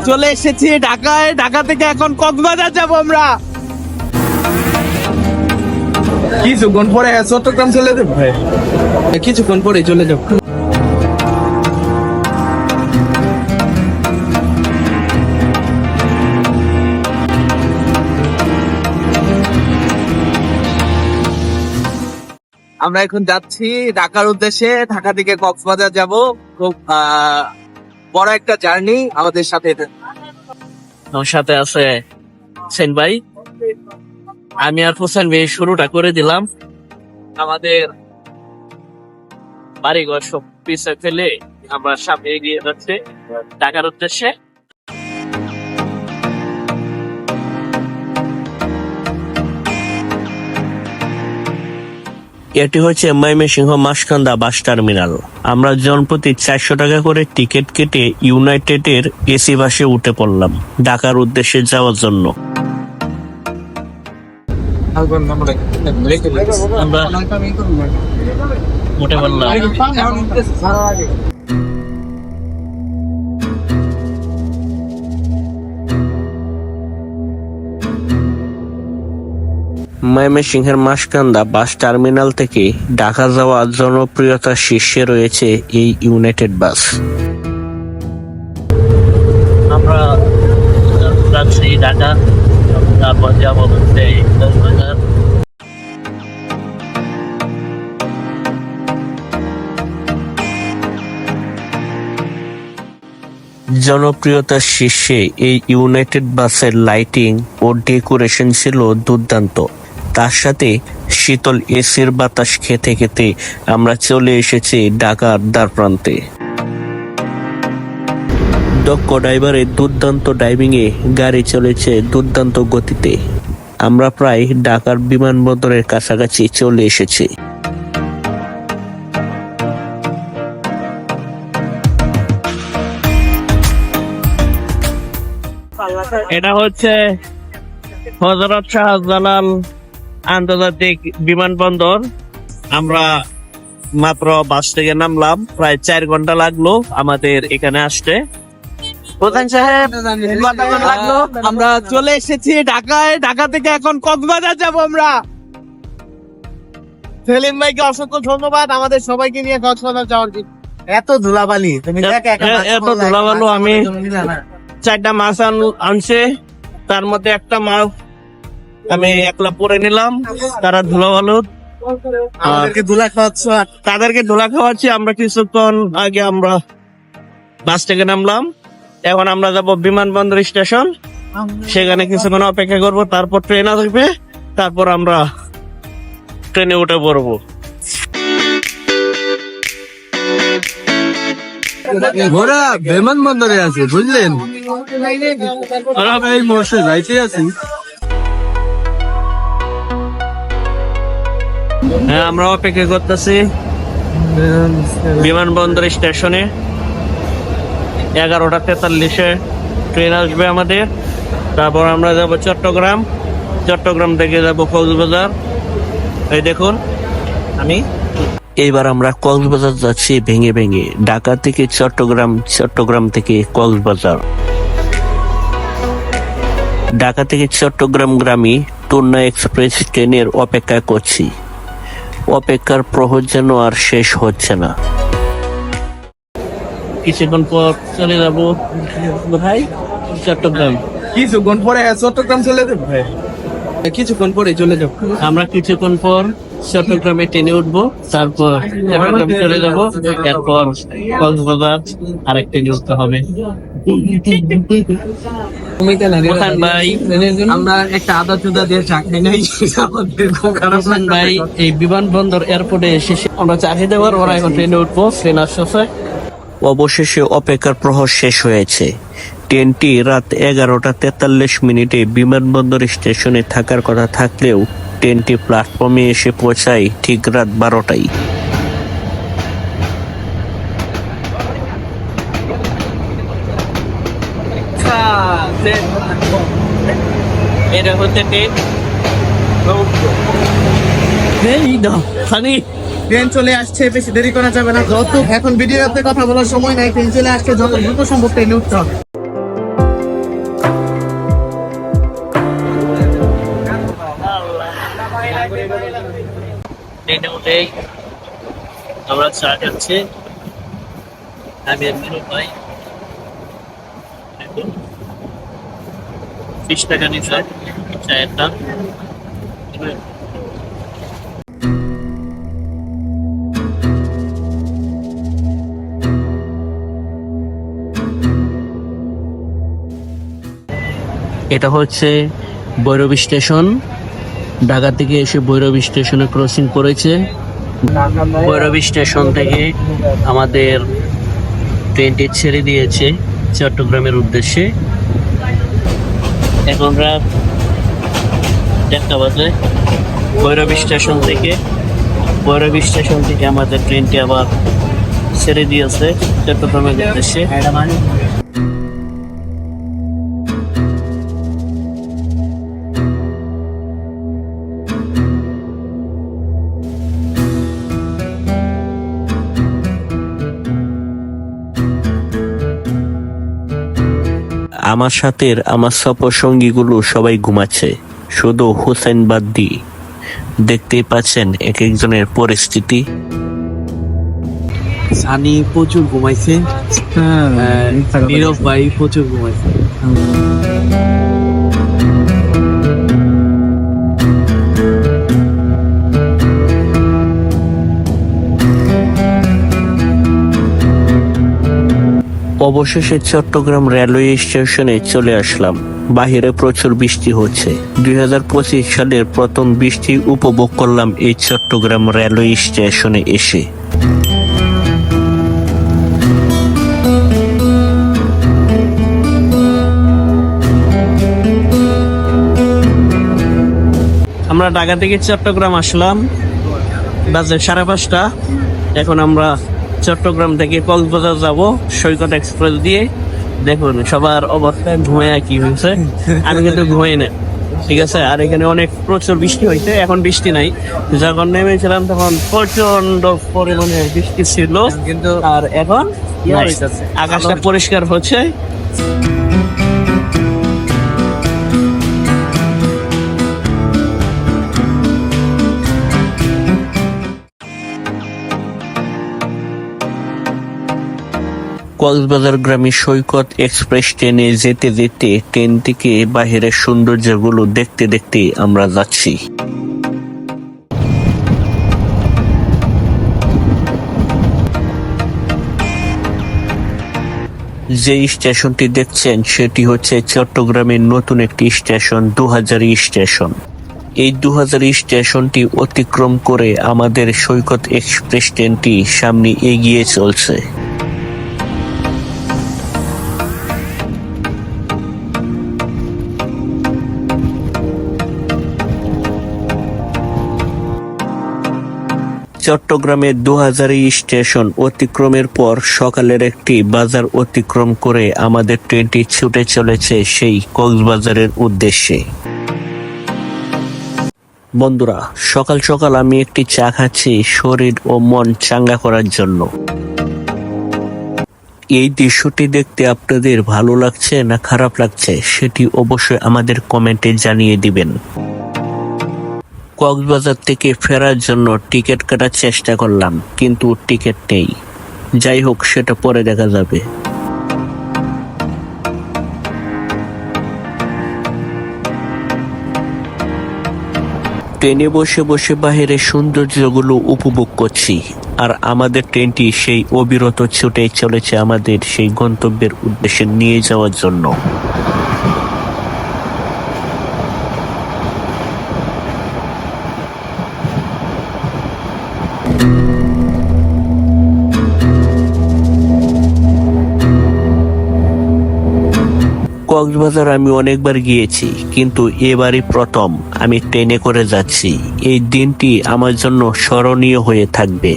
চলে এসেছি ঢাকায়। ঢাকা থেকে এখন কক্সবাজার যাব আমরা। কিছুক্ষণ পরে চট্টগ্রাম চলে যাব? কিছুক্ষণ পরে চলে যাব। আমরা এখন যাচ্ছি ঢাকার উদ্দেশ্যে। ঢাকা থেকে কক্সবাজার যাব। খুব আহ, বড় একটা জার্নি আমাদের সাথে আমার সাথে আছে সেন ভাই। আমি আর হোসেন ভাই শুরুটা করে দিলাম। আমাদের বাড়িঘর সব পিছিয়ে ফেলে আমরা সামনে এগিয়ে যাচ্ছে। টাকার উদ্দেশ্যে। এটি হচ্ছে ময়মনসিংহ মাসকান্দা বাস টার্মিনাল। আমরা জনপ্রতি চারশো টাকা করে টিকিট কেটে ইউনাইটেডের এসি বাসে উঠে পড়লাম, ঢাকার উদ্দেশ্যে যাওয়ার জন্য। আমরা উঠে ময়মনসিংহের মাসকান্দা বাস টার্মিনাল থেকে ঢাকা যাওয়ার জনপ্রিয়তার শীর্ষে রয়েছে এই ইউনাইটেড বাস। আমরা যাচ্ছি ঢাকা তারপর যাব হচ্ছে কক্সবাজার। জনপ্রিয়তার শীর্ষে এই ইউনাইটেড বাসের লাইটিং ও ডেকোরেশন ছিল দুর্দান্ত। তার সাথে শীতল এসির বাতাস খেতে খেতে আমরা চলে এসেছি ঢাকার দ্বার প্রান্তে। দক্ষ ড্রাইভারের দুর্দান্ত ড্রাইভিং এ গাড়ি চলেছে দুর্দান্ত গতিতে। আমরা প্রায় ঢাকার বিমানবন্দরের কাছাকাছি চলে এসেছি। এটা হচ্ছে হজরত শাহজালাল আন্তর্জাতিক বিমানবন্দর আমরা মাত্র বাস থেকে নামলাম প্রায় চার ঘণ্টা লাগল আমাদের এখানে আসতে। প্রধান সাহেব লাগল? আমরা চলে এসেছি ঢাকায়। ঢাকা থেকে এখন কক্সবাজার যাব আমরা। সেলিম ভাইকে অসংখ্য ধন্যবাদ। আমাদের সবাইকে নিয়ে কক্সবাজার যাওয়ার জন্য। এত ধুলাবালি। এত ধুলাবালু আমি- চারটা মাছ আন- আনছে। তার মধ্যে একটা মাছ আমি একলা পরে নিলাম তারা ধুলো ভালো আমাদেরকে ধুলা খাওয়াচ্ছ? তাদেরকে ধুলা খাওয়াচ্ছি আমরা কিছুক্ষণ আগে আমরা বাস থেকে নামলাম। এখন আমরা যাব বিমানবন্দর স্টেশন। সেখানে কিছুক্ষণ অপেক্ষা করব তারপর ট্রেন আসবে তারপর আমরা ট্রেনে উঠে পড়ব। ঘোড়া বিমানবন্দরে আছে বুঝলেন? যাইতে আছি। হ্যাঁ আমরা অপেক্ষা করতেছি। বিমানবন্দর স্টেশনে। এগারোটা তেতাল্লিশে ট্রেন আসবে আমাদের। তারপর আমরা যাব চট্টগ্রাম। চট্টগ্রাম থেকে যাব কক্সবাজার। এই দেখুন, আমি এইবার আমরা কক্সবাজার যাচ্ছি ভেঙে ভেঙে। ঢাকা থেকে চট্টগ্রাম চট্টগ্রাম থেকে কক্সবাজার। ঢাকা থেকে চট্টগ্রাম গ্রামে টুন্না এক্সপ্রেস ট্রেনের অপেক্ষা করছি। অপেক্ষার প্রহর যেন আর শেষ হচ্ছে না। কিছুক্ষণ পর চলে যাব ভাই চট্টগ্রাম। কিছুক্ষণ পরে চট্টগ্রাম চলে যাব কিছুক্ষণ পরে চলে যাব। আমরা কিছুক্ষণ পর চট্টগ্রামে ট্রেনে উঠবো তারপর চট্টগ্রাম চলে যাব এরপর কক্সবাজার আরেক ট্রেনে উঠতে হবে। ভাই আমরা একটা আদা চুদা দিয়ে চা খাই নাই আমাদের খুব খারাপ হাসান ভাই এই বিমানবন্দর এয়ারপোর্টে এসে আমরা চাহিয়ে দেওয়ার ওরা এখন ট্রেনে উঠবো ট্রেন আসছে অবশেষে অপেক্ষার প্রহর শেষ হয়েছে। ট্রেনটি রাত এগারোটা তেতাল্লিশ মিনিটে বিমানবন্দর স্টেশনে থাকার কথা থাকলেও ট্রেনটি প্ল্যাটফর্মে এসে পৌঁছায় ঠিক রাত বারোটায়। এখন ভিডিওতে কথা বলার সময় নাই, ট্রেন চলে আসছে, যত দ্রুত সম্ভব ট্রেনে উঠতে হবে। সেই আমরা চা খাচ্ছি। আমি দেখুন বিশ টাকা চায়ের দাম। এটা হচ্ছে ভৈরবী স্টেশন। ঢাকা থেকে এসে ভৈরবী স্টেশনে ক্রসিং করেছে। ভৈরবী স্টেশন থেকে আমাদের ট্রেনটি ছেড়ে দিয়েছে চট্টগ্রামের উদ্দেশ্যে। এখন রাত একটা বাজে। ভৈরবী স্টেশন থেকে, ভৈরবী স্টেশন থেকে আমাদের ট্রেনটি আবার ছেড়ে দিয়েছে চট্টগ্রামের উদ্দেশ্যে। আমার সাথে আমার সফর সঙ্গীগুলো সবাই ঘুমাচ্ছে। শুধু হুসেন বাদ দিয়ে দেখতেই পাচ্ছেন এক একজনের পরিস্থিতি। সানি প্রচুর ঘুমাইছে। আহ, নীরব ভাই প্রচুর ঘুমাইছে। অবশেষে চট্টগ্রাম রেলওয়ে স্টেশনে চলে আসলাম। বাহিরে প্রচুর বৃষ্টি হচ্ছে। দু হাজার পঁচিশ সালের প্রথম বৃষ্টি উপভোগ করলাম এই চট্টগ্রাম রেলওয়ে স্টেশনে এসে। আমরা ঢাকা থেকে চট্টগ্রাম আসলাম। বাজে সাড়ে পাঁচটা। এখন আমরা চট্টগ্রাম থেকে কক্সবাজার যাব সৈকত এক্সপ্রেস দিয়ে। দেখুন সবার অবস্থায় ঘুমায় কি হয়েছে? আমি কিন্তু ঘুমাই না ঠিক আছে? আর এখানে অনেক প্রচুর বৃষ্টি হয়েছে এখন বৃষ্টি নাই। যখন নেমেছিলাম তখন প্রচণ্ড পরিমাণে বৃষ্টি ছিল। কিন্তু আর এখন আকাশটা পরিষ্কার হচ্ছে। কক্সবাজার গ্রামে সৈকত এক্সপ্রেস ট্রেনে যেতে যেতে ট্রেন থেকে বাহিরের সৌন্দর্যগুলো দেখতে দেখতে আমরা যাচ্ছি। যে স্টেশনটি দেখছেন, সেটি হচ্ছে চট্টগ্রামের নতুন একটি স্টেশন, দুহাজারি স্টেশন। এই দুহাজারি স্টেশনটি অতিক্রম করে আমাদের সৈকত এক্সপ্রেস ট্রেনটি সামনে এগিয়ে চলছে। চট্টগ্রামের দুহাজারি স্টেশন অতিক্রমের পর সকালের একটি বাজার অতিক্রম করে আমাদের ট্রেনটি ছুটে চলেছে সেই কক্সবাজারের উদ্দেশ্যে। বন্ধুরা, সকাল সকাল আমি একটি চা খাচ্ছি শরীর ও মন চাঙ্গা করার জন্য। এই দৃশ্যটি দেখতে আপনাদের ভালো লাগছে না খারাপ লাগছে, সেটি অবশ্যই আমাদের কমেন্টে জানিয়ে দিবেন। কক্সবাজার থেকে ফেরার জন্য টিকিট কাটার চেষ্টা করলাম, কিন্তু টিকিট নেই। যাই হোক, সেটা পরে দেখা যাবে। ট্রেনে বসে বসে বাহিরের সৌন্দর্যগুলো উপভোগ করছি, আর আমাদের ট্রেনটি সেই অবিরত ছুটে চলেছে আমাদের সেই গন্তব্যের উদ্দেশ্যে নিয়ে যাওয়ার জন্য। কক্সবাজার আমি অনেকবার গিয়েছি কিন্তু এবারই প্রথম আমি ট্রেনে করে যাচ্ছি। এই দিনটি আমার জন্য স্মরণীয় হয়ে থাকবে।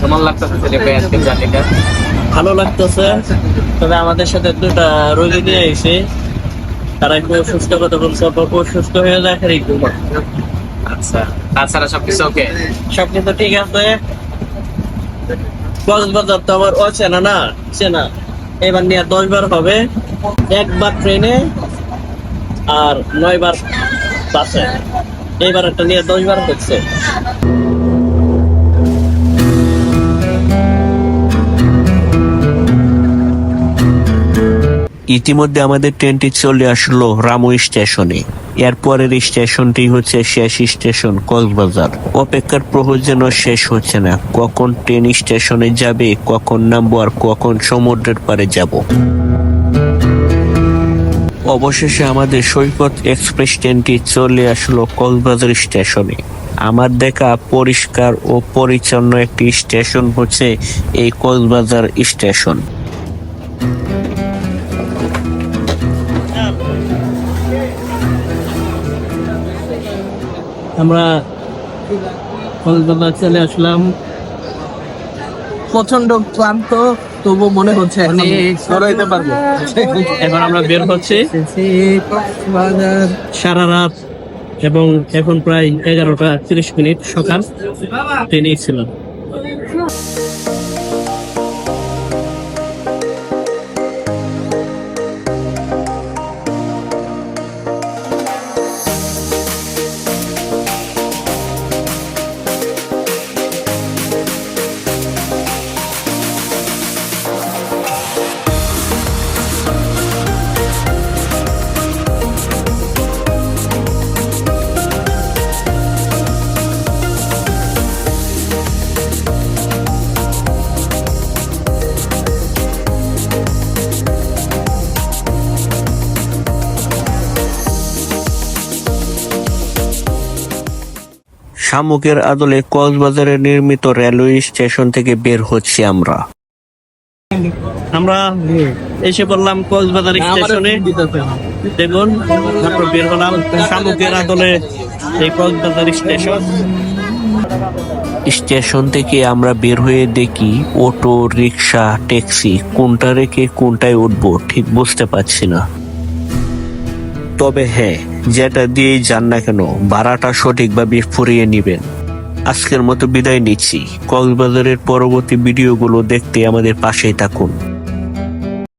কেমন লাগতেছে ছেলে ভাই জার্নিটা? ভালো লাগতেছে। তবে আমাদের সাথে দুটা রোগী নিয়ে এসে তারা একটু অসুস্থ কথা বলছে অল্প অসুস্থ হয়ে যায় আচ্ছা। তাছাড়া সবকিছু ওকে সব কিন্তু ঠিক আছে। কক্সবাজার তো আমার অচেনা না চেনা। এবার নিয়ে দশ বার হবে। একবার ট্রেনে আর নয় বার বাসে। এবার একটা নিয়ে দশ বার হচ্ছে। ইতিমধ্যে আমাদের ট্রেনটি চলে আসলো রামু স্টেশনে। এরপরের স্টেশনটি হচ্ছে শেষ স্টেশন, কক্সবাজার। অপেক্ষার প্রহর যেন শেষ হচ্ছে না। কখন ট্রেন স্টেশনে যাবে, কখন নামবো আর কখন সমুদ্রের পারে যাব। অবশেষে আমাদের সৈকত এক্সপ্রেস ট্রেনটি চলে আসলো কক্সবাজার স্টেশনে। আমার দেখা পরিষ্কার ও পরিচ্ছন্ন একটি স্টেশন হচ্ছে এই কক্সবাজার স্টেশন। আমরা কলকাতা চলে আসলাম। প্রচণ্ড ক্লান্ত তবু মনে হচ্ছে এখন সরাইতে পারব। এখন আমরা বের হচ্ছি। সারা রাত এবং এখন প্রায় এগারোটা তিরিশ মিনিট সকাল। তিনি ছিলাম শামুকের আদলে কক্সবাজারে নির্মিত রেলওয়ে স্টেশন থেকে বের হচ্ছি আমরা। আমরা এসে পড়লাম কক্সবাজার স্টেশনে। দেখুন তারপর বের হলাম শামুকের আদলে এই কক্সবাজার স্টেশন। স্টেশন থেকে আমরা বের হয়ে দেখি অটো রিক্সা ট্যাক্সি কোনটা রেখে কোনটায় উঠবো ঠিক বুঝতে পারছি না। তবে হ্যাঁ যেটা দিয়েই যান না কেন ভাড়াটা সঠিকভাবে ফুরিয়ে নেবেন। আজকের মতো বিদায় নিচ্ছি। কক্সবাজারের পরবর্তী ভিডিওগুলো দেখতে আমাদের পাশেই থাকুন।